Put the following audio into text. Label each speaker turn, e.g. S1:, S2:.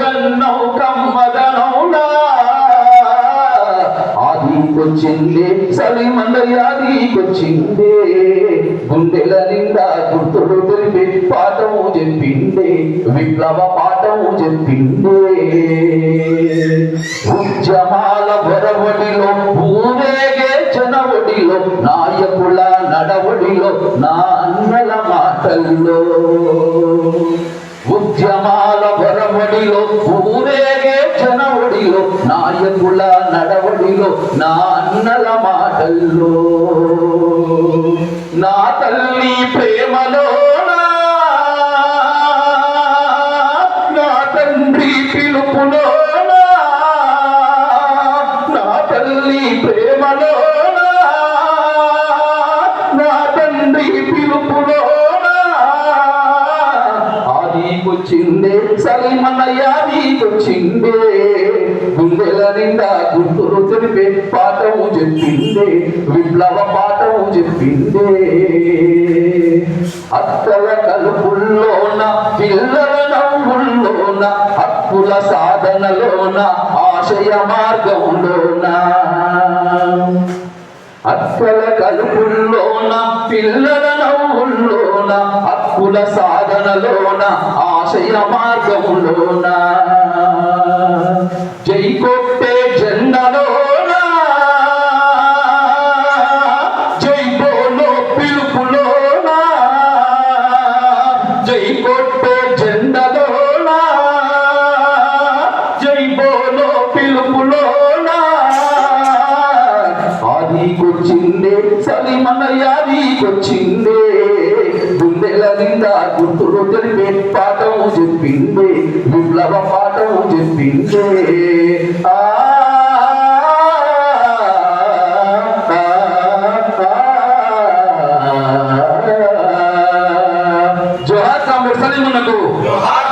S1: కలుగన్నవు కమ్మదనౌడా ఆదికొచ్చిందే ఆదికొచ్చిందే గుండెల నిండా గుర్తుడు తెలిపి పాఠము చెప్పిందే విప్లవ పాఠము చెప్పిందే. ఉద్యమాల బొరవడిలో ఊరేగే చనవడిలో నాయకుల నడవడిలో నా అన్నల మాటల్లో. బొరవడిలో ఊరేగే జనవడిలో నాయకుల నడవడిలో నా అన్నల మాటల్లో. నా తల్లి ప్రేమలోనా? నా తండ్రి పిలుపులోనా? నా తల్లి ప్రేమలోనా? నీకొచ్చిందే సలీమన్నయ్య నీకొచ్చిందే. గుండెల నిండా గుర్తులు తెలిపే పాఠము చెప్పిందే విప్లవ పాఠము చెప్పిందే. అత్తల కలుపుల్లోన పిల్లల నవ్వుల్లోన హక్కుల సాధనలోన ఆశయ మార్గంలోన. అక్కల కలుపుల్లోన పిల్లల నవ్వుల్లో నవ్వుల్లోన హక్కుల సాధనలోన ఆశయ మార్గములోన. జై కొట్టే జెండలోన. జై బోలో పిలుపులోన. జై కొట్టే జెండలోన. జై బోలో పిలుపులోన. ఆదికొచ్చిందే సలిమన యాదికొచ్చిందే గుండెల నిండా గుర్తులు తెలిపే పాఠము చెప్పిందే విప్లవ పాఠము చెప్పిందే ఆ ఆ, ఆ, ఆ. జోహార్ కామ్రేడ్ సలీమున్నకు
S2: జోహార్